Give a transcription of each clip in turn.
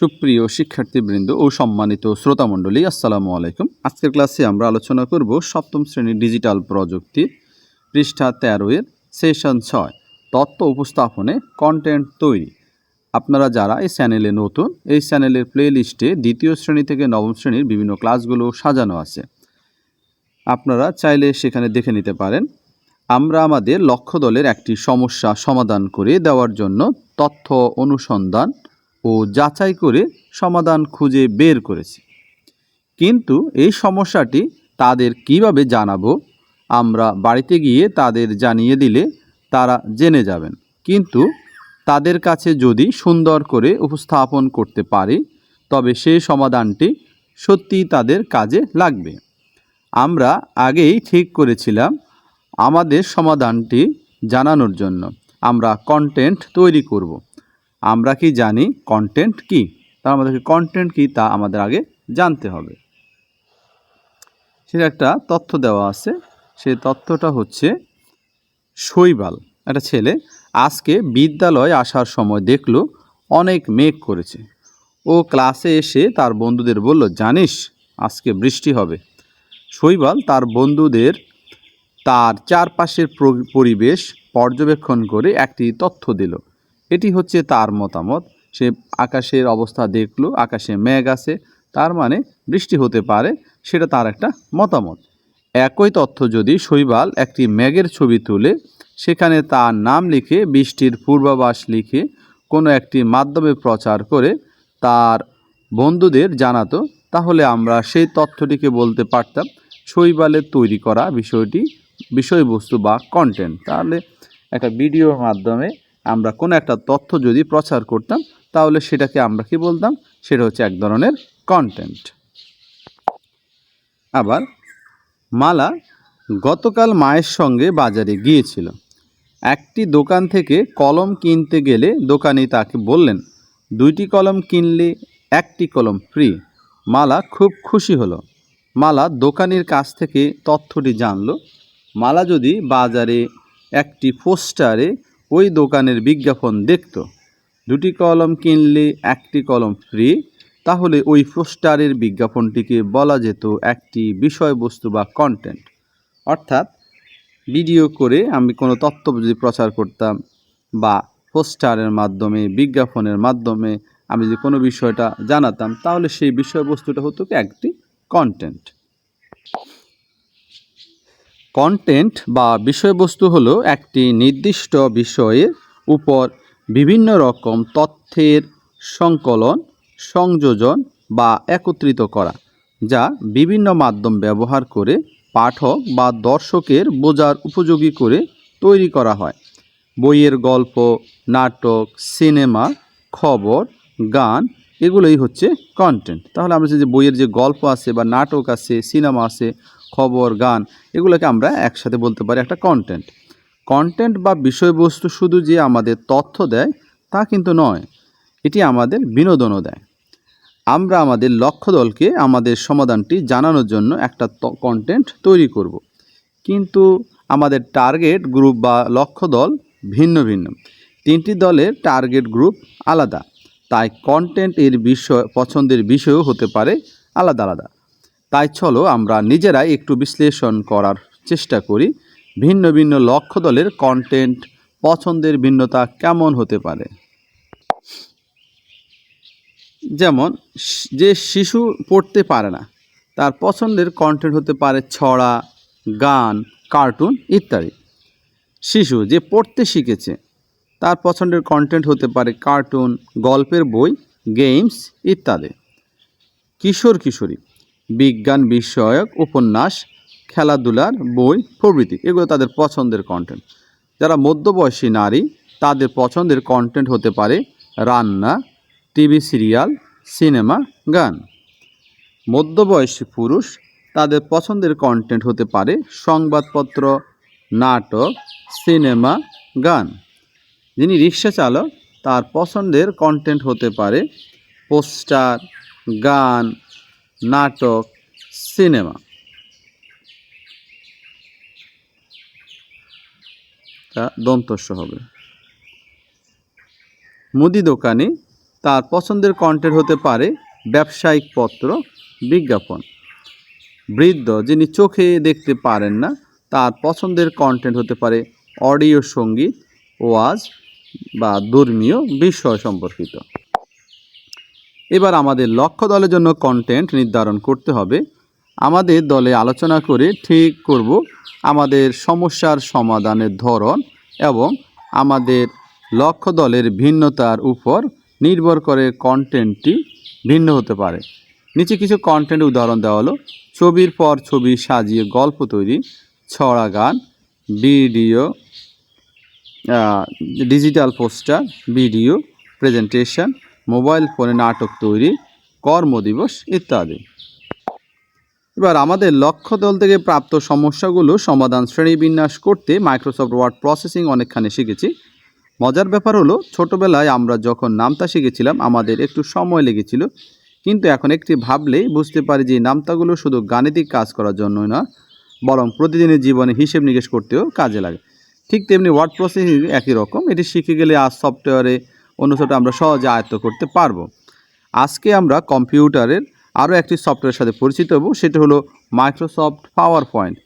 সুপ্রিয় শিক্ষার্থীবৃন্দ ও সম্মানিত শ্রোতামণ্ডলী, আসসালামু আলাইকুম। আজকের ক্লাসে আমরা আলোচনা করব সপ্তম শ্রেণির ডিজিটাল প্রযুক্তি পৃষ্ঠা তেরোয়ের সেশন ছয়, তত্ত্ব উপস্থাপনে কন্টেন্ট তৈরি। আপনারা যারা এই চ্যানেলে নতুন, এই চ্যানেলের প্লে লিস্টে দ্বিতীয় শ্রেণি থেকে নবম শ্রেণির বিভিন্ন ক্লাসগুলো সাজানো আছে। আপনারা চাইলে সেখানে দেখে নিতে পারেন। আমরা আমাদের লক্ষ্য দলের একটি সমস্যা সমাধান করে দেওয়ার জন্য তথ্য অনুসন্ধান ও যাচাই করে সমাধান খুঁজে বের করেছি। কিন্তু এই সমস্যাটি তাদের কীভাবে জানাব, আমরা বাড়িতে গিয়ে তাদের জানিয়ে দিলে তারা জেনে যাবেন। কিন্তু তাদের কাছে যদি সুন্দর করে উপস্থাপন করতে পারি, তবে সেই সমাধানটি সত্যিই তাদের কাজে লাগবে। আমরা আগেই ঠিক করেছিলাম আমাদের সমাধানটি জানানোর জন্য। আমরা কন্টেন্ট তৈরি করব। আমরা কি জানি কন্টেন্ট কি? তা আমাদেরকে কন্টেন্ট কি তা আমাদের আগে জানতে হবে। সেটা একটা তথ্য দেওয়া আছে। সেই তথ্যটা হচ্ছে, শৈবাল, একটা ছেলে, আজকে বিদ্যালয়ে আসার সময় দেখল অনেক মেঘ করেছে। ও ক্লাসে এসে তার বন্ধুদের বলল, জানিস, আজকে বৃষ্টি হবে। শৈবাল তার বন্ধুদের তার চারপাশের পরিবেশ পর্যবেক্ষণ করে একটি তথ্য দিল। এটি হচ্ছে তার মতামত। সে আকাশের অবস্থা দেখল, আকাশে মেঘ আছে, তার মানে বৃষ্টি হতে পারে, সেটা তার একটা মতামত। একই তথ্য যদি শৈবাল একটি মেঘের ছবি তুলে, সেখানে তার নাম লিখে, বৃষ্টির পূর্বাভাস লিখে, কোনো একটি মাধ্যমে প্রচার করে তার বন্ধুদের জানাতো, তাহলে আমরা সেই তথ্যটিকে বলতে পারতাম শৈবালের তৈরি করা বিষয়টি, বিষয়বস্তু বা কন্টেন্ট তাহলে একটা ভিডিওর মাধ্যমে আমরা কোনো একটা তথ্য যদি প্রচার করতাম, তাহলে সেটাকে আমরা কি বলতাম? সেটা হচ্ছে এক ধরনের কন্টেন্ট আবার, মালা গতকাল মায়ের সঙ্গে বাজারে গিয়েছিল। একটি দোকান থেকে কলম কিনতে গেলে দোকানি তাকে বললেন, দুইটি কলম কিনলে একটি কলম ফ্রি মালা খুব খুশি হলো। মালা দোকানির কাছ থেকে তথ্যটি জানলো। মালা যদি বাজারে একটি পোস্টারে ওই দোকানের বিজ্ঞাপন দেখত। দুটি কলম কিনলে একটি কলম ফ্রি তাহলে ওই পোস্টারের বিজ্ঞাপনটিকে বলা যেত একটি বিষয়বস্তু বা কন্টেন্ট অর্থাৎ ভিডিও করে আমি কোনো তথ্য যদি প্রচার করতাম বা পোস্টারের মাধ্যমে, বিজ্ঞাপনের মাধ্যমে আমি যদি কোনো বিষয়টা জানাতাম, তাহলে সেই বিষয়বস্তুটা হতো একটি কন্টেন্ট কন্টেন্ট বা বিষয়বস্তু হলো একটি নির্দিষ্ট বিষয়ের উপর বিভিন্ন রকম তথ্যের সংকলন, সংযোজন বা একত্রিত করা, যা বিভিন্ন মাধ্যম ব্যবহার করে পাঠক বা দর্শকের বোঝার উপযোগী করে তৈরি করা হয়। বইয়ের গল্প, নাটক, সিনেমা, খবর, গান, এগুলোই হচ্ছে কন্টেন্ট তাহলে আমরা যে বইয়ের যে গল্প আছে বা নাটক আছে, সিনেমা আছে খবর, গান, এগুলোকে আমরা একসাথে বলতে পারি একটা কন্টেন্ট কন্টেন্ট বা বিষয়বস্তু শুধু যে আমাদের তথ্য দেয়, তা কিন্তু নয়, এটি আমাদের বিনোদনও দেয়। আমরা আমাদের লক্ষ্য দলকে আমাদের সমাধানটি জানানোর জন্য একটা কন্টেন্ট তৈরি করব। কিন্তু আমাদের টার্গেট গ্রুপ বা লক্ষ্য দল ভিন্ন ভিন্ন। তিনটি দলের টার্গেট গ্রুপ আলাদা, তাই কন্টেন্ট এর বিষয়, পছন্দের বিষয়ও হতে পারে আলাদা আলাদা। তাই চলো আমরা নিজেরাই একটু বিশ্লেষণ করার চেষ্টা করি ভিন্ন ভিন্ন লক্ষ্য দলের কন্টেন্ট পছন্দের ভিন্নতা কেমন হতে পারে। যেমন, যে শিশু পড়তে পারে না, তার পছন্দের কন্টেন্ট হতে পারে ছড়া, গান কার্টুন ইত্যাদি। শিশু যে পড়তে শিখেছে, তার পছন্দের কন্টেন্ট হতে পারে কার্টুন গল্পের বই গেমস ইত্যাদি। কিশোর কিশোরী বিজ্ঞান বিষয়ক উপন্যাস, খেলাধুলার বই, প্রভৃতি। এগুলো তাদের পছন্দের কন্টেন্ট যারা মধ্যবয়সী নারী, তাদের পছন্দের কন্টেন্ট হতে পারে রান্না, টিভি সিরিয়াল, সিনেমা, গান। মধ্যবয়সী পুরুষ, তাদের পছন্দের কন্টেন্ট হতে পারে সংবাদপত্র, নাটক, সিনেমা, গান। যিনি রিক্সা চালক, তার পছন্দের কন্টেন্ট হতে পারে পোস্টার, গান নাটক, সিনেমা। তা দন্তস্য হবে। মুদি দোকানে তার পছন্দের কন্টেন্ট হতে পারে ব্যবসায়িক পত্র, বিজ্ঞাপন। বৃদ্ধ যিনি চোখে দেখতে পারেন না, তার পছন্দের কন্টেন্ট হতে পারে অডিও সংগীত, ওয়াজ বা ধর্মীয় বিষয় সম্পর্কিত। এবার আমাদের লক্ষ্য দলের জন্য কন্টেন্ট নির্ধারণ করতে হবে। আমাদের দলে আলোচনা করে ঠিক করব আমাদের সমস্যার সমাধানের ধরন এবং আমাদের লক্ষ্য দলের ভিন্নতার উপর নির্ভর করে কন্টেন্টটি ভিন্ন হতে পারে। নিচে কিছু কন্টেন্ট উদাহরণ দেওয়া হলো। ছবির পর ছবি সাজিয়ে গল্প তৈরি, ছড়া গান, video digital poster video presentation mobile ফোনে নাটক তৈরি কর্মদিবস ইত্যাদি। এবার আমাদের লক্ষ্য দল থেকে প্রাপ্ত সমস্যাগুলো সমাধান শ্রেণীবিন্যাস করতে মাইক্রোসফট ওয়ার্ড প্রসেসিং অনেকখানি শিখেছি। মজার ব্যাপার হলো, ছোটোবেলায় আমরা যখন নামতা শিখেছিলাম, আমাদের একটু সময় লেগেছিল। কিন্তু এখন একটি ভাবলেই বুঝতে পারি যে নামতাগুলো শুধু গাণিতিক কাজ করার জন্যই না বরং প্রতিদিনের জীবনে হিসেব নিকেশ করতেও কাজে লাগে। ঠিক তেমনি ওয়ার্ড প্রসেসিং একই রকম। এটি শিখে গেলে আজ সফটওয়্যারে সফটওয়্যার আমরা সহজে আয়ত্ত করতে পারব। আজকে আমরা কম্পিউটারের আরও একটি সফটওয়্যারের সাথে পরিচিত হব, সেটা হলো মাইক্রোসফট পাওয়ার পয়েন্ট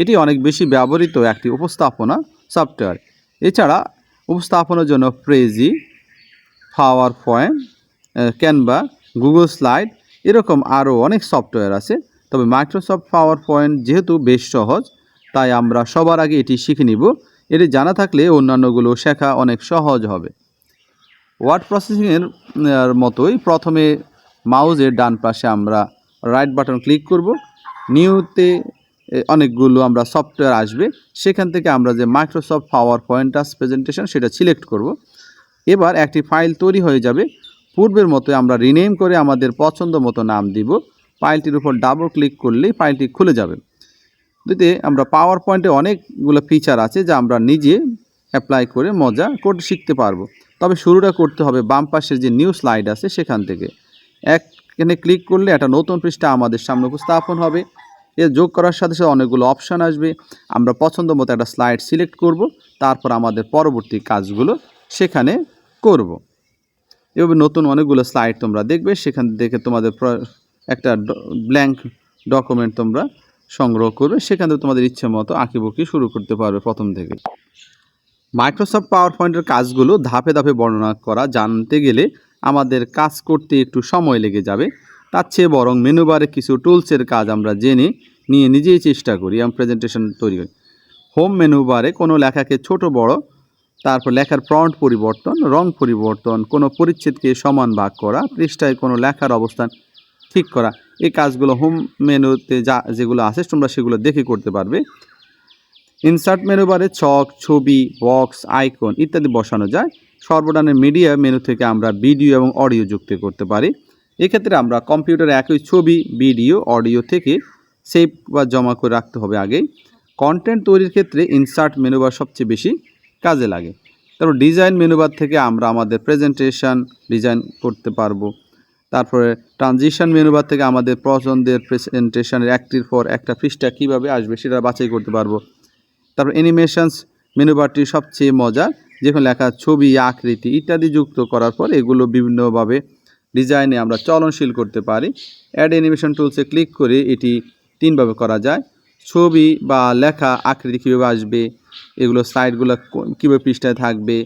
এটি অনেক বেশি ব্যবহৃত একটি উপস্থাপনা সফটওয়্যার। এছাড়া উপস্থাপনার জন্য Prezi PowerPoint Canva Google slide এরকম আরও অনেক সফটওয়্যার আছে। তবে মাইক্রোসফট পাওয়ার পয়েন্ট যেহেতু বেশ সহজ, তাই আমরা সবার আগে এটি শিখে নিব। এটি জানা থাকলে অন্যান্যগুলো শেখা অনেক সহজ হবে। ওয়ার্ড প্রসেসিংয়ের মতোই প্রথমে মাউজের ডান পাশে আমরা রাইট বাটন ক্লিক করব। নিউতে অনেকগুলো আমরা সফটওয়্যার আসবে। সেখান থেকে আমরা যে মাইক্রোসফট পাওয়ার পয়েন্ট পয়েন্টাস প্রেজেন্টেশন সেটা সিলেক্ট করব। এবার একটি ফাইল তৈরি হয়ে যাবে। পূর্বের মতো আমরা রিনেম করে আমাদের পছন্দ মতো নাম দিব। ফাইলটির উপর ডাবল ক্লিক করলেই ফাইলটি খুলে যাবে। দিতে আমরা পাওয়ার পয়েন্টে অনেকগুলো ফিচার আছে যা আমরা নিজে অ্যাপ্লাই করে মজা করতে শিখতে পারব। তবে শুরুটা করতে হবে বাম পাশের যে নিউ স্লাইড আছে সেখান থেকে। এখানে ক্লিক করলে একটা নতুন পৃষ্ঠা আমাদের সামনে উপস্থাপন হবে। এর যোগ করার সাথে সাথে অনেকগুলো অপশান আসবে। আমরা পছন্দ মতো একটা স্লাইড সিলেক্ট করব, তারপর আমাদের পরবর্তী কাজগুলো সেখানে করব। এভাবে নতুন অনেকগুলো স্লাইড তোমরা দেখবে, সেখান থেকে তোমাদের একটা ব্ল্যাঙ্ক ডকুমেন্ট তোমরা সংগ্রহ করবে, সেখান থেকে তোমাদের ইচ্ছে মতো আঁকিবুকি শুরু করতে পারবে প্রথম থেকে। মাইক্রোসফট পাওয়ার পয়েন্টের কাজগুলো ধাপে ধাপে বর্ণনা করা জানতে গেলে আমাদের কাজ করতে একটু সময় লেগে যাবে। তার চেয়ে বরং মেনু বারে কিছু টুলসের কাজ আমরা জেনে নিয়ে নিজেই চেষ্টা করি এবং প্রেজেন্টেশন তৈরি করি। হোম মেনু বারে কোনো লেখাকে ছোট, বড়, তারপর লেখার ফ্রন্ট পরিবর্তন, রং পরিবর্তন, কোনো পরিচ্ছেদকে সমান ভাগ করা, পৃষ্ঠায় কোনো লেখার অবস্থান ঠিক করা। এই কাজগুলো হোম মেনুতে যা যেগুলো আছে তোমরা সেগুলো দেখে করতে পারবে। ইনসার্ট মেনু বারে ছক ছবি বক্স আইকন ইত্যাদি বসানো যায়। সর্বডানের মিডিয়া মেনু থেকে আমরা ভিডিও এবং অডিও যুক্ত করতে পারি। এক্ষেত্রে আমরা কম্পিউটারে একই ছবি ভিডিও অডিও থেকে সেভ বা জমা করে রাখতে হবে আগেই কন্টেন্ট তৈরির ক্ষেত্রে ইনসার্ট মেনুবার সবচেয়ে বেশি কাজে লাগে। তারপর ডিজাইন মেনুবার থেকে আমরা আমাদের প্রেজেন্টেশন ডিজাইন করতে পারব। তারপরে ট্রানজিশন মেনুবার থেকে আমাদের পছন্দের প্রেজেন্টেশনের একটির পর একটা পৃষ্ঠা কীভাবে আসবে সেটা বাছাই করতে পারব। তারপর অ্যানিমেশনস মেনুবারটি সবচেয়ে মজার, যেখানে লেখা ছবি, আকৃতি ইত্যাদি যুক্ত করার পর এগুলো বিভিন্নভাবে ডিজাইনে আমরা চলনশীল করতে পারি। অ্যাড অ্যানিমেশন টুলসে ক্লিক করে এটি তিনভাবে করা যায়। ছবি বা লেখা আকৃতি কীভাবে আসবে, এগুলো স্লাইডগুলো কীভাবে পৃষ্ঠায় থাকবে,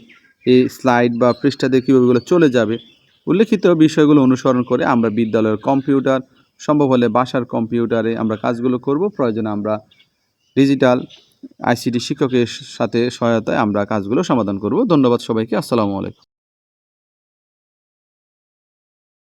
এই স্লাইড বা পৃষ্ঠাতে কীভাবে এগুলো চলে যাবে, উল্লেখিত বিষয়গুলো অনুসরণ করে আমরা বিদ্যালয়ের কম্পিউটার সম্ভব হলে বাসার কম্পিউটারে আমরা কাজগুলো করব, প্রয়োজনে আমরা ডিজিটাল আইসিটি শিক্ষকের সাথে সহায়তায় আমরা কাজগুলো সমাধান করব। ধন্যবাদ সবাইকে। আসসালামু আলাইকুম।